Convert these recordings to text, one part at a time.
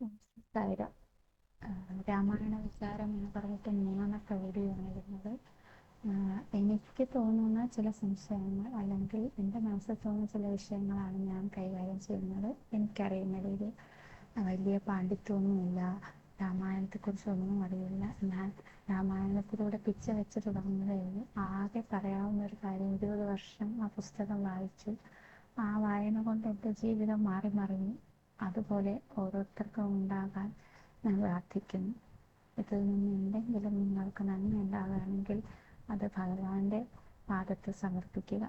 നമസ്കാരം രാമായണ വിചാരം എന്ന് പറഞ്ഞിട്ട് മൂന്നാമത്തെ വീഡിയോ ആണ് വരുന്നത് എനിക്ക് തോന്നുന്ന ചില സംശയങ്ങൾ അല്ലെങ്കിൽ എന്റെ മനസ്സിൽ തോന്നുന്ന ചില വിഷയങ്ങളാണ് ഞാൻ കൈകാര്യം ചെയ്യുന്നത്. എനിക്കറിയുന്നതിൽ വലിയ പാണ്ഡിത്യമൊന്നുമില്ല രാമായണത്തെക്കുറിച്ചൊന്നും അറിയില്ല. ഞാൻ രാമായണത്തിലൂടെ പിച്ച വെച്ച് തുടങ്ങുന്നതേ ഉള്ളൂ. ആകെ പറയാവുന്ന ഒരു കാര്യം ഇരുപത് വർഷം ആ പുസ്തകം വായിച്ചു. ആ വായന കൊണ്ട് എന്റെ ജീവിതം മാറി മറിഞ്ഞു. അതുപോലെ ഓരോരുത്തർക്കും ഉണ്ടാകാൻ ഞാൻ പ്രാർത്ഥിക്കുന്നു. ഇതിൽ നിന്ന് എന്തെങ്കിലും നിങ്ങൾക്ക് നന്മ ഉണ്ടാകുകയാണെങ്കിൽ അത് ഭഗവാന്റെ പാദത്തിൽ സമർപ്പിക്കുക.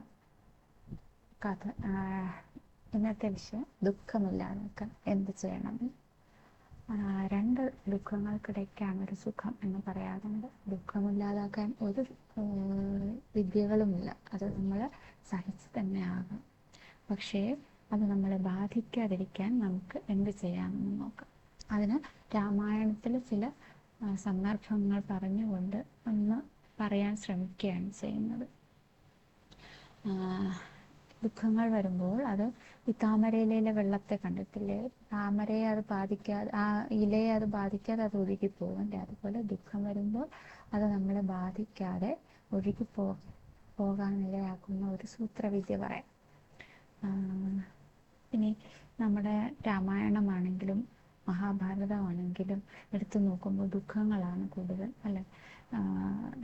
കഥ ഇന്നത്തെ വിഷയം ദുഃഖമില്ലാതാക്കാൻ എന്ത് ചെയ്യണം? രണ്ട് ദുഃഖങ്ങൾക്കിടയ്ക്കാണ് ഒരു സുഖം എന്ന് പറയാറുണ്ട്. ദുഃഖമില്ലാതാക്കാൻ ഒരു വിദ്യകളുമില്ല. അത് നമ്മൾ സഹിച്ച് തന്നെ ആകും. പക്ഷേ അത് നമ്മളെ ബാധിക്കാതിരിക്കാൻ നമുക്ക് എന്ത് ചെയ്യാമെന്ന് നോക്കാം. അതിന് രാമായണത്തിൽ ചില സന്ദർഭങ്ങൾ പറഞ്ഞുകൊണ്ട് ഒന്ന് പറയാൻ ശ്രമിക്കുകയാണ് ചെയ്യുന്നത്. ദുഃഖങ്ങൾ വരുമ്പോൾ അത് ഈ താമരയിലെ വെള്ളത്തെ കണ്ടിട്ടില്ലേ? താമരയെ അത് ബാധിക്കാതെ ആ ഇലയെ അത് ബാധിക്കാതെ അത് ഒഴുകി പോകണ്ടേ അതുപോലെ ദുഃഖം വരുമ്പോൾ അത് നമ്മളെ ബാധിക്കാതെ ഒഴുകി പോ പോകാനിടയാക്കുന്ന ഒരു സൂത്രവിദ്യ പറയാം. ഇനി നമ്മുടെ രാമായണമാണെങ്കിലും മഹാഭാരതമാണെങ്കിലും എടുത്തു നോക്കുമ്പോൾ ദുഃഖങ്ങളാണ് കൂടുതൽ അല്ലെ?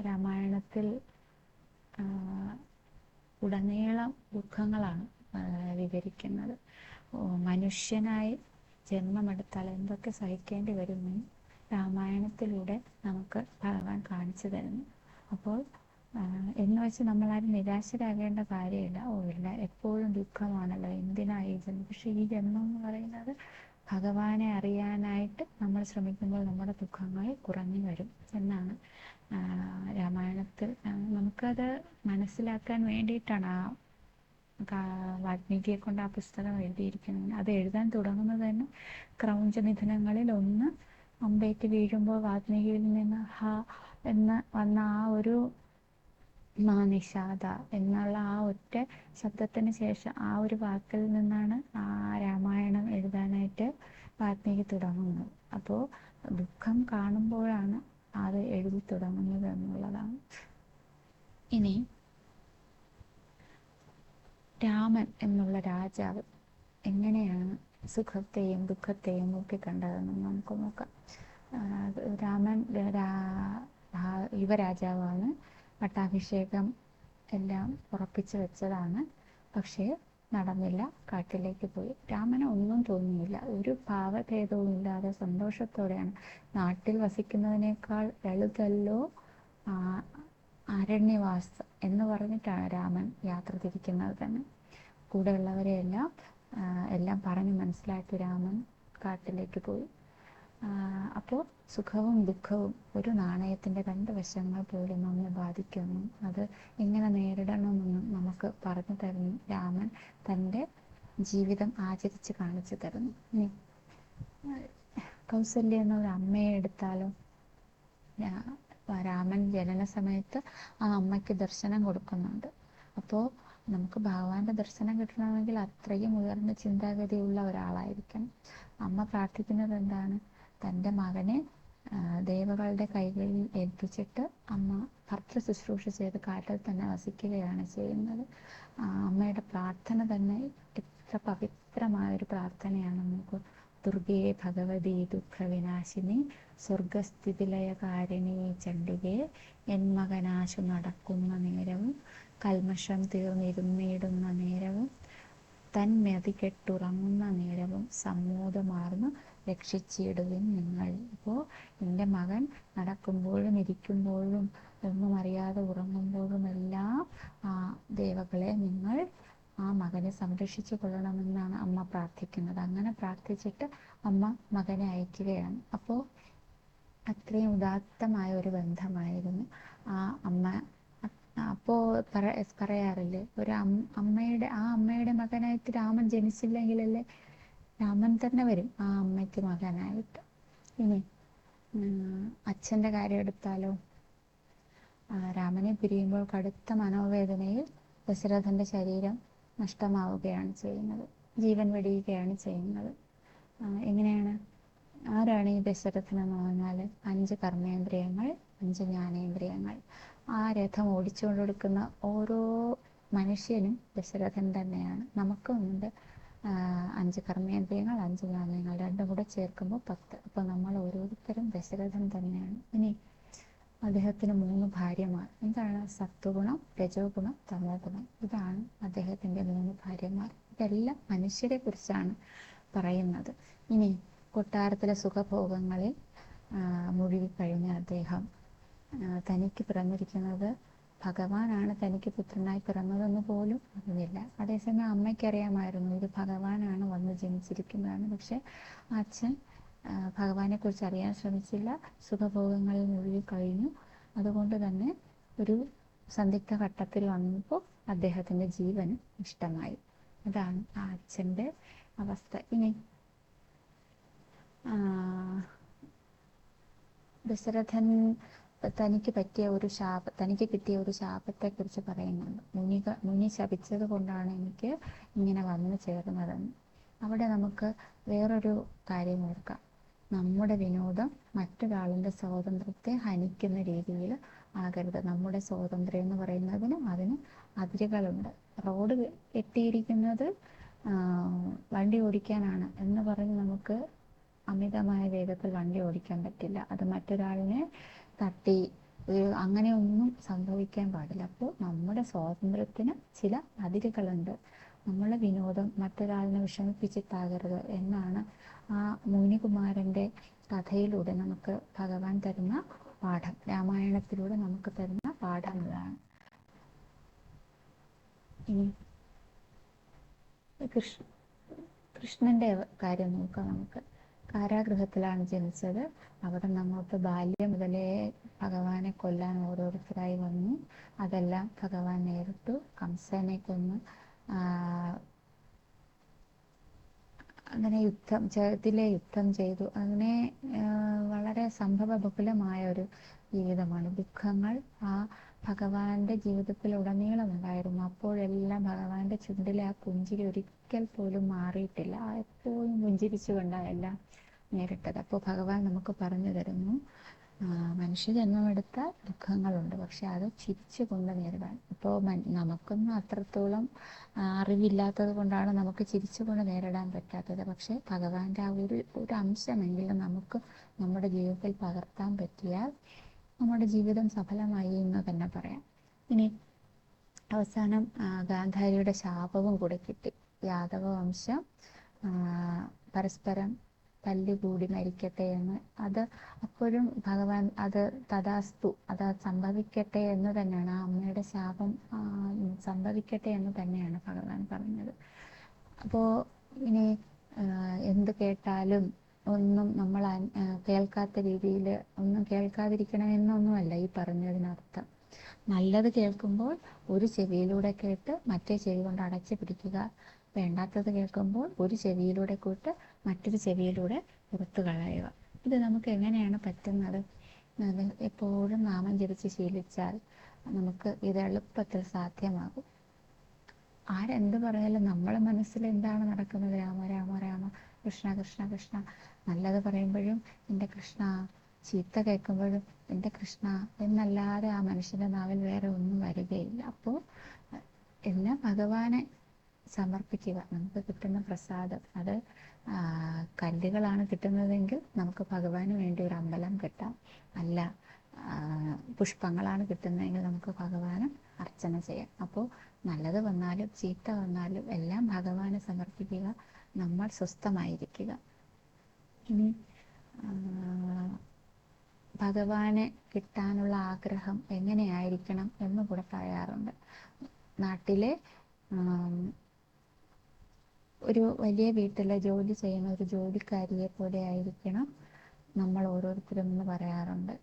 രാമായണത്തിൽ ഉടനീളം ദുഃഖങ്ങളാണ് വിവരിക്കുന്നത്. മനുഷ്യനായി ജന്മമെടുത്താൽ എന്തൊക്കെ സഹിക്കേണ്ടി വരുമെന്ന് രാമായണത്തിലൂടെ നമുക്ക് ഭഗവാൻ കാണിച്ചു തരുന്നു. അപ്പോൾ എന്ന് വെച്ച് നമ്മളാരും നിരാശരാകേണ്ട കാര്യമില്ല. ഓ ഇല്ല എപ്പോഴും ദുഃഖമാണല്ലോ. എന്തിനാ ഈ ജന്മം? പക്ഷെ ഈ ജന്മം എന്ന് പറയുന്നത് ഭഗവാനെ അറിയാനായിട്ട് നമ്മൾ ശ്രമിക്കുമ്പോൾ നമ്മുടെ ദുഃഖങ്ങൾ കുറഞ്ഞു വരും എന്നാണ് രാമായണത്തിൽ. നമുക്കത് മനസ്സിലാക്കാൻ വേണ്ടിയിട്ടാണ് ആ വാൽമീകിയെ കൊണ്ട് ആ പുസ്തകം എഴുതിയിരിക്കുന്നത്. അത് എഴുതാൻ തുടങ്ങുന്നത് തന്നെ ക്രൗഞ്ച നിധനങ്ങളിൽ ഒന്ന് അമ്പേറ്റ് വീഴുമ്പോൾ വാൽമീകിയിൽ നിന്ന് ഹ എന്ന് വന്ന ആ ഒരു മാ നിഷാദ എന്നുള്ള ആ ഒറ്റ ശബ്ദത്തിന് ശേഷം ആ ഒരു വാക്കിൽ നിന്നാണ് ആ രാമായണം എഴുതാനായിട്ട് വാത്മീകി തുടങ്ങുന്നത്. അപ്പോൾ ദുഃഖം കാണുമ്പോഴാണ് അത് എഴുതി തുടങ്ങുന്നത് എന്നുള്ളതാണ്. ഇനി രാമൻ എന്നുള്ള രാജാവ് എങ്ങനെയാണ് സുഖത്തെയും ദുഃഖത്തെയും നോക്കിക്കണ്ടതെന്ന് നമുക്ക് നോക്കാം. രാമൻ യുവരാജാവാണ് പട്ടാഭിഷേകം എല്ലാം ഉറപ്പിച്ചു വെച്ചതാണ്. പക്ഷേ നടന്നില്ല. കാട്ടിലേക്ക് പോയി. രാമന് ഒന്നും തോന്നിയില്ല. ഒരു ഭാവഭേദവും ഇല്ലാതെ സന്തോഷത്തോടെയാണ്. നാട്ടിൽ വസിക്കുന്നതിനേക്കാൾ എളുതല്ലോ അരണ്യവാസം എന്ന് പറഞ്ഞിട്ടാണ് രാമൻ യാത്ര തിരിക്കുന്നത് തന്നെ. കൂടെയുള്ളവരെയെല്ലാം എല്ലാം പറഞ്ഞ് മനസ്സിലാക്കി രാമൻ കാട്ടിലേക്ക് പോയി. അപ്പോൾ സുഖവും ദുഃഖവും ഒരു നാണയത്തിന്റെ രണ്ട് വശങ്ങൾ പോലും നമ്മെ ബാധിക്കുന്നു. അത് എങ്ങനെ നേരിടണമെന്നും നമുക്ക് പറഞ്ഞു തരുന്നു. രാമൻ തന്റെ ജീവിതം ആചരിച്ച് കാണിച്ചു തരുന്നു. കൗസല്യ എന്നൊരു അമ്മയെ എടുത്താലും രാമൻ ജനന സമയത്ത് ആ അമ്മയ്ക്ക് ദർശനം കൊടുക്കുന്നുണ്ട്. അപ്പോൾ നമുക്ക് ഭഗവാന്റെ ദർശനം കിട്ടണമെങ്കിൽ അത്രയും ഉയർന്ന ചിന്താഗതിയുള്ള ഒരാളായിരിക്കണം. അമ്മ പ്രാർത്ഥിക്കുന്നത് എന്താണ്? തന്റെ മകനെ ദേവകളുടെ കൈകളിൽ ഏൽപ്പിച്ചിട്ട് അമ്മ ഭർത്തൃ ശുശ്രൂഷ ചെയ്ത് കാട്ടിൽ തന്നെ വസിക്കുകയാണ് ചെയ്യുന്നത്. അമ്മയുടെ പ്രാർത്ഥന തന്നെ എത്ര പവിത്രമായ ഒരു പ്രാർത്ഥനയാണ്. നമുക്ക് ദുർഗേ ഭഗവതി ദുഃഖവിനാശിനി സ്വർഗസ്ഥിതിലയകാരിണി ചണ്ഡികെ എൻ മകനാശു നടക്കുന്ന നേരവും കൽമഷം തീർന്നിരുന്നിടുന്ന നേരവും തന്മതി കെട്ടുറങ്ങുന്ന നേരവും സമ്മോദമാർന്ന് രക്ഷിച്ചിടുവിൻ നിങ്ങൾ ഇപ്പോൾ എന്റെ മകൻ നടക്കുമ്പോഴും ഇരിക്കുമ്പോഴും ഒന്നും അറിയാതെ ഉറങ്ങുമ്പോഴും എല്ലാം ആ ദേവകളെ നിങ്ങൾ ആ മകനെ സംരക്ഷിച്ചു കൊള്ളണമെന്നാണ് അമ്മ പ്രാർത്ഥിക്കുന്നത്. അങ്ങനെ പ്രാർത്ഥിച്ചിട്ട് അമ്മ മകനെ അയക്കുകയാണ്. അപ്പോൾ അത്രയും ഉദാത്തമായ ഒരു ബന്ധമായിരുന്നു ആ അമ്മ. അപ്പോൾ പറയാറില്ലേ ഒരു അമ്മയുടെ ആ അമ്മയുടെ മകനായിട്ട് രാമൻ ജനിച്ചില്ലെങ്കിലല്ലേ രാമൻ തന്നെ വരും. ആ അമ്മയ്ക്ക് മകനായിട്ട്. ഇനി അച്ഛന്റെ കാര്യം എടുത്താലോ? രാമനെ പിരിയുമ്പോൾ കടുത്ത മനോവേദനയിൽ ദശരഥന്റെ ശരീരം നഷ്ടമാവുകയാണ് ചെയ്യുന്നത്. ജീവൻ വെടിയുകയാണ് ചെയ്യുന്നത്. എങ്ങനെയാണ്? ആരാണ് ഈ ദശരഥൻ എന്ന് പറഞ്ഞാൽ അഞ്ച് കർമ്മേന്ദ്രിയങ്ങൾ അഞ്ച് ജ്ഞാനേന്ദ്രിയങ്ങൾ. ആ രഥം ഓടിച്ചുകൊണ്ടിരിക്കുന്ന ഓരോ മനുഷ്യനും ദശരഥൻ തന്നെയാണ്. നമുക്കും ഉണ്ട്. അഞ്ച് കർമ്മേന്ദ്രിയങ്ങൾ അഞ്ച് ജ്ഞാനേന്ദ്രിയങ്ങൾ രണ്ടും കൂടെ ചേർക്കുമ്പോൾ പത്ത്. അപ്പോൾ നമ്മൾ ഓരോരുത്തരും ദശരഥൻ തന്നെയാണ്. ഇനി അദ്ദേഹത്തിന് മൂന്ന് ഭാര്യമാർ. എന്താണ്? സത്വഗുണം രജോ ഗുണം തമോ ഗുണം ഇതാണ് അദ്ദേഹത്തിന്റെ മൂന്ന് ഭാര്യമാർ. ഇതെല്ലാം മനുഷ്യരെ കുറിച്ചാണ് പറയുന്നത്. ഇനി കൊട്ടാരത്തിലെ സുഖഭോഗങ്ങളിൽ മുഴുകി കഴിഞ്ഞ അദ്ദേഹം തനിക്ക് പിറന്നിരിക്കുന്നത് ഭഗവാനാണ് തനിക്ക് പുത്രനായി പിറന്നതെന്ന് പോലും അറിഞ്ഞില്ല. അതേസമയം അമ്മയ്ക്കറിയാമായിരുന്നു ഇത് ഭഗവാനാണ് വന്ന് ജനിച്ചിരിക്കുന്നതാണ് പക്ഷെ അച്ഛൻ ഭഗവാനെ കുറിച്ച് അറിയാൻ ശ്രമിച്ചില്ല. സുഖഭോഗങ്ങളിൽ മുഴുകി കഴിഞ്ഞു. അതുകൊണ്ട് തന്നെ ഒരു സന്ദിഗ്ധ ഘട്ടത്തിൽ വന്നപ്പോൾ അദ്ദേഹത്തിന്റെ ജീവൻ ഇഷ്ടമായി അതാണ് ആ അച്ഛന്റെ അവസ്ഥ. ഇനി ദശരഥൻ തനിക്ക് പറ്റിയ ഒരു ശാപ തനിക്ക് കിട്ടിയ ഒരു ശാപത്തെ കുറിച്ച് പറയുന്നുണ്ട്. മുനി മുനി ശപിച്ചത് കൊണ്ടാണ് എനിക്ക് ഇങ്ങനെ വന്നു ചേർന്നതെന്ന്. അവിടെ നമുക്ക് വേറൊരു കാര്യം ഓർക്കാം. നമ്മുടെ വിനോദം മറ്റൊരാളിന്റെ സ്വാതന്ത്ര്യത്തെ ഹനിക്കുന്ന രീതിയിൽ ആകരുത്. നമ്മുടെ സ്വാതന്ത്ര്യം എന്ന് പറയുന്നതിന് അതിന് അതിരുകളുണ്ട്. റോഡ് കെട്ടിയിരിക്കുന്നത് വണ്ടി ഓടിക്കാനാണ് എന്ന് പറഞ്ഞ് നമുക്ക് അമിതമായ വേഗത്തിൽ വണ്ടി ഓടിക്കാൻ പറ്റില്ല. അത് മറ്റൊരാളിനെ തട്ടി അങ്ങനെ അങ്ങനെയൊന്നും സംഭവിക്കാൻ പാടില്ല. അപ്പോൾ നമ്മുടെ സ്വാതന്ത്ര്യത്തിന് ചില അതിരുകളുണ്ട്. നമ്മളെ വിനോദം മറ്റൊരാളിനെ വിഷമിപ്പിച്ചിട്ടാകരുത് എന്നാണ് ആ മുനികുമാരന്റെ കഥയിലൂടെ നമുക്ക് ഭഗവാൻ തരുന്ന പാഠം. രാമായണത്തിലൂടെ നമുക്ക് തരുന്ന പാഠം ഇതാണ്. കൃഷ്ണ കൃഷ്ണന്റെ കാര്യം നോക്കാം നമുക്ക്. കാരാഗൃഹത്തിലാണ് ജനിച്ചത്. അവിടെ നമ്മൾക്ക് ബാല്യം മുതലേ ഭഗവാനെ കൊല്ലാൻ ഓരോരുത്തരായി വന്നു. അതെല്ലാം ഭഗവാൻ നേരിട്ടു. കംസനെ കൊന്നു. അങ്ങനെ യുദ്ധം ജഗത്തിലെ യുദ്ധം ചെയ്തു. അങ്ങനെ വളരെ സംഭവ ബഹുലമായ ഒരു ജീവിതമാണ്. ദുഃഖങ്ങൾ ആ ഭഗവാന്റെ ജീവിതത്തിൽ ഉടനീളം ഉണ്ടായിരുന്നു അപ്പോഴെല്ലാം ഭഗവാന്റെ ചുണ്ടിലെ ആ പുഞ്ചിരി ഒരിക്കൽ പോലും മാറിയിട്ടില്ല. എപ്പോഴും പുഞ്ചിരിച്ചുകൊണ്ടാണ് എല്ലാം നേരിട്ടത്. അപ്പോൾ ഭഗവാൻ നമുക്ക് പറഞ്ഞു തരുന്നു മനുഷ്യ ജന്മമെടുത്ത ദുഃഖങ്ങളുണ്ട്. പക്ഷെ അത് ചിരിച്ചു കൊണ്ട് നേരിടാൻ. ഇപ്പോൾ നമുക്കൊന്നും അത്രത്തോളം അറിവില്ലാത്തത് കൊണ്ടാണ് നമുക്ക് ചിരിച്ചു കൊണ്ട് നേരിടാൻ പറ്റാത്തത്. പക്ഷെ ഭഗവാന്റെ ആ ഒരു ഒരു അംശമെങ്കിലും നമുക്ക് നമ്മുടെ ജീവിതത്തിൽ പകർത്താൻ പറ്റിയാൽ നമ്മുടെ ജീവിതം സഫലമായി എന്ന് തന്നെ പറയാം. ഇനി അവസാനം ഗാന്ധാരിയുടെ ശാപവും കൂടെ കിട്ടി. യാദവ വംശം പരസ്പരം തല്ലുകൂടി മരിക്കട്ടെ എന്ന്. അത് അപ്പോഴും ഭഗവാൻ അത് തഥാസ്തു അത് സംഭവിക്കട്ടെ എന്ന് തന്നെയാണ്. ആ അമ്മയുടെ ശാപം സംഭവിക്കട്ടെ എന്ന് തന്നെയാണ് ഭഗവാൻ പറഞ്ഞത്. അപ്പോ ഇനി എന്ത് കേട്ടാലും ഒന്നും നമ്മൾ കേൾക്കാത്ത രീതിയിൽ ഒന്നും കേൾക്കാതിരിക്കണമെന്നൊന്നുമല്ല ഈ പറഞ്ഞതിനർത്ഥം. നല്ലത് കേൾക്കുമ്പോൾ ഒരു ചെവിയിലൂടെ കേട്ട് മറ്റേ ചെവി കൊണ്ട് അടച്ചു പിടിക്കുക. വേണ്ടാത്തത് കേൾക്കുമ്പോൾ ഒരു ചെവിയിലൂടെ കൂട്ട് മറ്റൊരു ചെവിയിലൂടെ പുറത്തു കളയുക. ഇത് നമുക്ക് എങ്ങനെയാണ് പറ്റുന്നത്? എപ്പോഴും നാമം ജപിച്ച് ശീലിച്ചാൽ നമുക്ക് ഇത് എളുപ്പത്തിൽ സാധ്യമാകും. ആരെന്ത് പറയാലും നമ്മളെ മനസ്സിൽ എന്താണ് നടക്കുന്നത്? രാമ രാമ രാമ. കൃഷ്ണ കൃഷ്ണ കൃഷ്ണ. നല്ലത് പറയുമ്പോഴും എന്റെ കൃഷ്ണ ചീത്ത കേൾക്കുമ്പോഴും എന്റെ കൃഷ്ണ എന്നല്ലാതെ ആ മനുഷ്യന്റെ നാവിൽ വേറെ ഒന്നും വരികയില്ല. അപ്പോൾ എല്ലാം ഭഗവാനെ സമർപ്പിക്കുക. നമുക്ക് കിട്ടുന്ന പ്രസാദം. അത് കല്ലുകളാണ് കിട്ടുന്നതെങ്കിൽ നമുക്ക് ഭഗവാന് വേണ്ടി ഒരു അമ്പലം കിട്ടാം. അല്ല പുഷ്പങ്ങളാണ് കിട്ടുന്നതെങ്കിൽ നമുക്ക് ഭഗവാന് അർച്ചന ചെയ്യാം. അപ്പോൾ നല്ലത് വന്നാലും ചീത്ത വന്നാലും എല്ലാം ഭഗവാന് സമർപ്പിക്കുക. നമ്മൾ സ്വസ്ഥമായിരിക്കുക. ഇനി ഭഗവാനെ കിട്ടാനുള്ള ആഗ്രഹം എങ്ങനെയായിരിക്കണം എന്ന് കൂടെ പറയാറുണ്ട്. നാട്ടിലെ ഒരു വലിയ വീട്ടിലെ ജോലി ചെയ്യുന്ന ഒരു ജോലിക്കാരിയെ പോലെ ആയിരിക്കണം നമ്മൾ ഓരോരുത്തരും എന്ന് പറയാറുണ്ട്.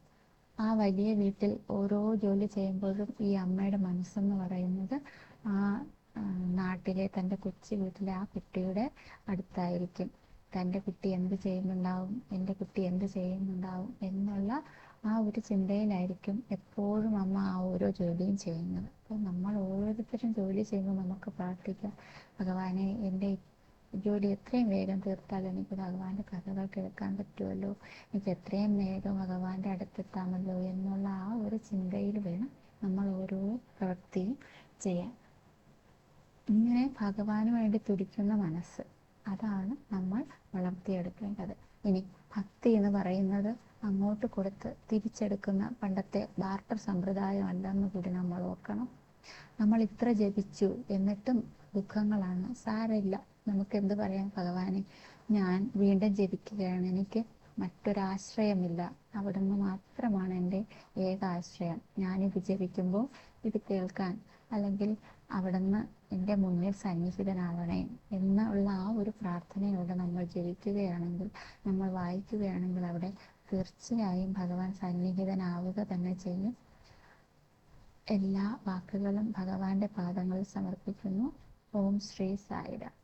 ആ വലിയ വീട്ടിൽ ഓരോ ജോലി ചെയ്യുമ്പോഴും ഈ അമ്മയുടെ മനസ്സെന്ന് പറയുന്നത് ആ, നാട്ടിലെ തന്റെ കൊച്ചു വീട്ടിലെ ആ കുട്ടിയുടെ അടുത്തായിരിക്കും. തന്റെ കുട്ടി എന്ത് ചെയ്യുന്നുണ്ടാവും? എന്റെ കുട്ടി എന്ത് ചെയ്യുന്നുണ്ടാവും? എന്നുള്ള ആ ഒരു ചിന്തയിലായിരിക്കും എപ്പോഴും അമ്മ ആ ഓരോ ജോലിയും ചെയ്യുന്നത്. അപ്പോൾ നമ്മൾ ഓരോരുത്തരും ജോലി ചെയ്യുമ്പോൾ നമുക്ക് പ്രാർത്ഥിക്കാം. ഭഗവാനെ എന്റെ ജോലി എത്രയും വേഗം തീർത്താൽ എനിക്ക് ഭഗവാന്റെ കഥകൾ കേൾക്കാൻ പറ്റുമല്ലോ? എനിക്ക് എത്രയും വേഗം ഭഗവാന്റെ അടുത്തെത്താമല്ലോ എന്നുള്ള ആ ഒരു ചിന്തയിൽ വേണം നമ്മൾ ഓരോ പ്രവൃത്തിയും ചെയ്യാൻ. ഇങ്ങനെ ഭഗവാന് വേണ്ടി തുടിക്കുന്ന മനസ്സ്. അതാണ് നമ്മൾ വളർത്തിയെടുക്കേണ്ടത്. ഇനി ഭക്തി എന്ന് പറയുന്നത് അങ്ങോട്ട് കൊടുത്ത് തിരിച്ചെടുക്കുന്ന പണ്ടത്തെ ബാർട്ടർ സമ്പ്രദായം അല്ലെന്ന് കൂടി നമ്മൾ ഓർക്കണം. നമ്മൾ ഇത്ര ജപിച്ചു എന്നിട്ടും ദുഃഖങ്ങളാണ്. സാരമില്ല. നമുക്ക് എന്ത് പറയാം ഭഗവാനെ? ഞാൻ വീണ്ടും ജപിക്കുകയാണ്. എനിക്ക് മറ്റൊരാശ്രയമില്ല. അവിടുന്ന് മാത്രമാണ് എന്റെ ഏക ആശ്രയം ഞാനിത് ജപിക്കുമ്പോൾ ഇത് കേൾക്കാൻ അല്ലെങ്കിൽ അവിടുന്ന് എന്റെ മുന്നിൽ സന്നിഹിതനാവണേ എന്നുള്ള ആ ഒരു പ്രാർത്ഥനയോടെ നമ്മൾ ജപിക്കുകയാണെങ്കിൽ നമ്മൾ വായിക്കുകയാണെങ്കിൽ അവിടെ തീർച്ചയായും ഭഗവാൻ സന്നിഹിതനാവുക തന്നെ ചെയ്യും. എല്ലാ വാക്കുകളും ഭഗവാന്റെ പാദങ്ങളിൽ സമർപ്പിക്കുന്നു. ഓം ശ്രീ സായിരാം.